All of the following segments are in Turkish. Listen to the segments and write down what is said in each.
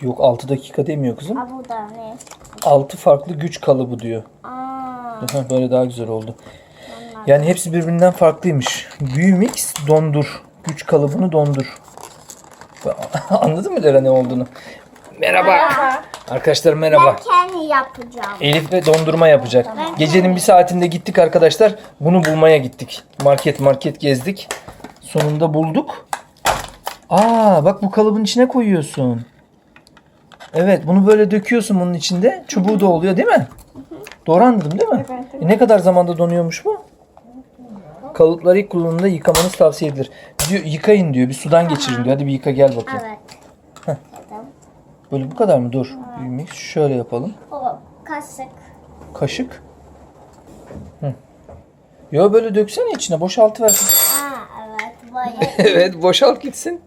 Yok 6 dakika demiyor kızım. Aa bu da ne? 6 farklı güç kalıbı diyor. Aa. Böyle daha güzel oldu. Yani hepsi birbirinden farklıymış. Büyümix dondur. Güç kalıbını dondur. Anladın mı Lera ne olduğunu? Merhaba. Arkadaşlar merhaba. Ben kendi yapacağım. Elif ve dondurma yapacak. Gecenin bir saatinde gittik arkadaşlar. Bunu bulmaya gittik. Market market gezdik. Sonunda bulduk. Aa bak bu kalıbın içine koyuyorsun. Evet bunu böyle döküyorsun bunun içinde. Çubuğu da oluyor değil mi? Doğru anladım değil mi? E, ne kadar zamanda donuyormuş bu? Kalıpları ilk kullanımda yıkamanız tavsiye edilir. Diyor, yıkayın diyor. Bir sudan geçirin diyor. Hadi bir yıka gel bakayım. Evet. Böyle bu kadar mı? Dur. Büyümük. Şöyle yapalım. O kaşık. Kaşık. Hı. Yo böyle döksene içine. Boşaltı ver. Aa evet. Böyle. evet boşalt gitsin.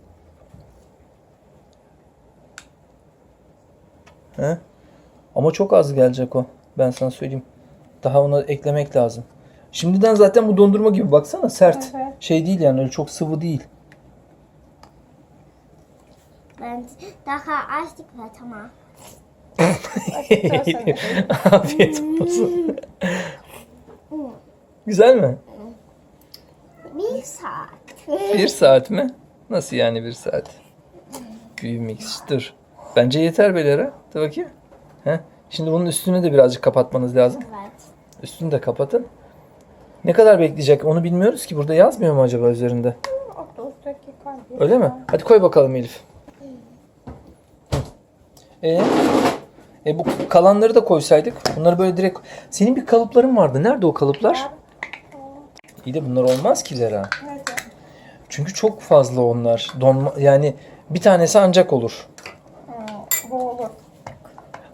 He? Ama çok az gelecek o. Ben sana söyleyeyim. Daha ona eklemek lazım. Şimdiden zaten bu dondurma gibi baksana sert. Evet. Şey değil yani öyle çok sıvı değil. ben daha açtık ve tamam. Afiyet olsun. Güzel mi? Bir saat. Bir saat mi? Nasıl yani bir saat? Büyümix. Dur. Bence yeter Belera. Dur bakayım. He? Şimdi bunun üstünü de birazcık kapatmanız lazım. Evet. Üstünü de kapatın. Ne kadar bekleyecek onu bilmiyoruz ki. Burada yazmıyor mu acaba üzerinde? 30 dakika. Öyle mi? Hadi koy bakalım Elif. E, e bu kalanları da koysaydık. Bunları böyle direkt... Senin bir kalıpların vardı. Nerede o kalıplar? İyi de bunlar olmaz ki Zera. Çünkü çok fazla onlar. Donma, yani bir tanesi ancak olur.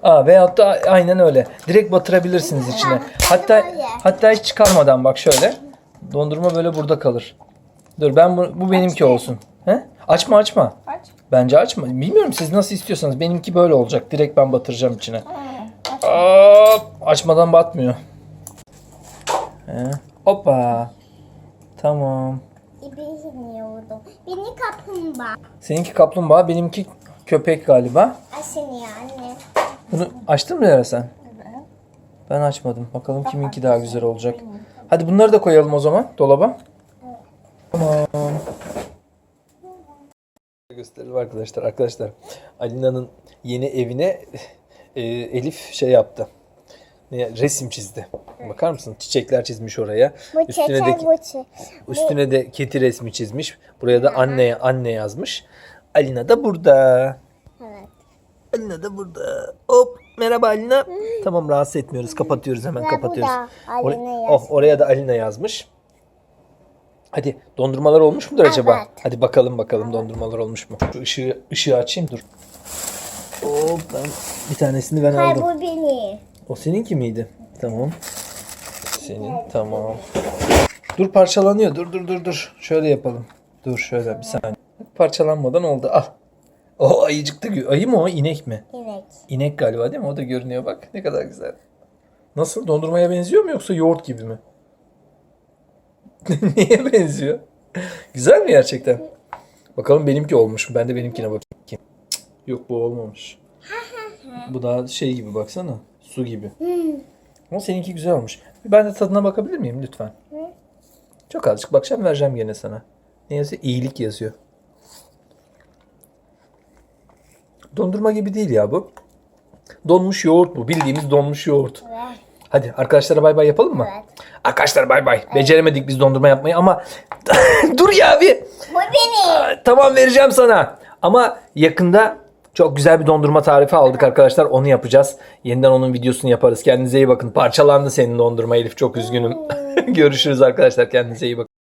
Aa veyahut da aynen öyle. Direkt batırabilirsiniz içine. Hatta hatta hiç çıkarmadan bak şöyle. Dondurma böyle burada kalır. Dur ben bu, bu benimki olsun. He? Açma açma. Aç. Bence açma. Bilmiyorum siz nasıl istiyorsanız. Benimki böyle olacak. Direkt ben batıracağım içine. Hop! Açmadan batmıyor. He. Hoppa. Tamam. Bilmiyordum. Beni kaplumbağa. Seninki kaplumbağa, benimki köpek galiba. Aşın yani. Bunu açtın mı Lara sen? Evet. Ben açmadım. Bakalım kiminki daha güzel olacak. Hadi bunları da koyalım o zaman dolaba. Tamam. Gösterelim arkadaşlar. Arkadaşlar Alina'nın yeni evine e, Elif şey yaptı. Ne, resim çizdi. Bakar mısın? Çiçekler çizmiş oraya. Bu Üstüne de çeker bu çe. üstüne de kedi resmi çizmiş. Buraya da anne anne yazmış. Alina da burada. Alina da burada. Hop merhaba Alina. Tamam rahatsız etmiyoruz. Kapatıyoruz hemen kapatıyoruz. Alina Or- oh, oraya da Alina yazmış. Hadi dondurmalar olmuş mudur acaba? Evet. Hadi bakalım bakalım dondurmalar olmuş mu? Şu ışığı, ışığı açayım dur. Hop ben bir tanesini ben Hayır aldım. bu beni. O seninki miydi? Tamam. Senin tamam. Dur parçalanıyor. Dur dur dur dur. Şöyle yapalım. Dur şöyle bir saniye. Parçalanmadan oldu. Al. O ayıcık da gö- ayı mı o inek mi? Evet. İnek galiba değil mi? O da görünüyor bak. Ne kadar güzel. Nasıl? Dondurmaya benziyor mu yoksa yoğurt gibi mi? Niye benziyor? güzel mi gerçekten? Bakalım benimki olmuş mu? Ben de benimkine bakayım. Cık, Yok bu olmamış. bu daha şey gibi baksana. Su gibi. Ama seninki güzel olmuş. Ben de tadına bakabilir miyim lütfen? Çok azıcık bakacağım vereceğim gene sana. Ne yazıyor? İyilik yazıyor. Dondurma gibi değil ya bu. Donmuş yoğurt bu. Bildiğimiz donmuş yoğurt. Evet. Hadi arkadaşlara bay bay yapalım mı? Evet. Arkadaşlar bay bay. Beceremedik biz dondurma yapmayı ama dur ya bir. Bu beni. Tamam vereceğim sana. Ama yakında çok güzel bir dondurma tarifi aldık arkadaşlar. Onu yapacağız. Yeniden onun videosunu yaparız. Kendinize iyi bakın. Parçalandı senin dondurma Elif. Çok üzgünüm. Görüşürüz arkadaşlar. Kendinize iyi bakın.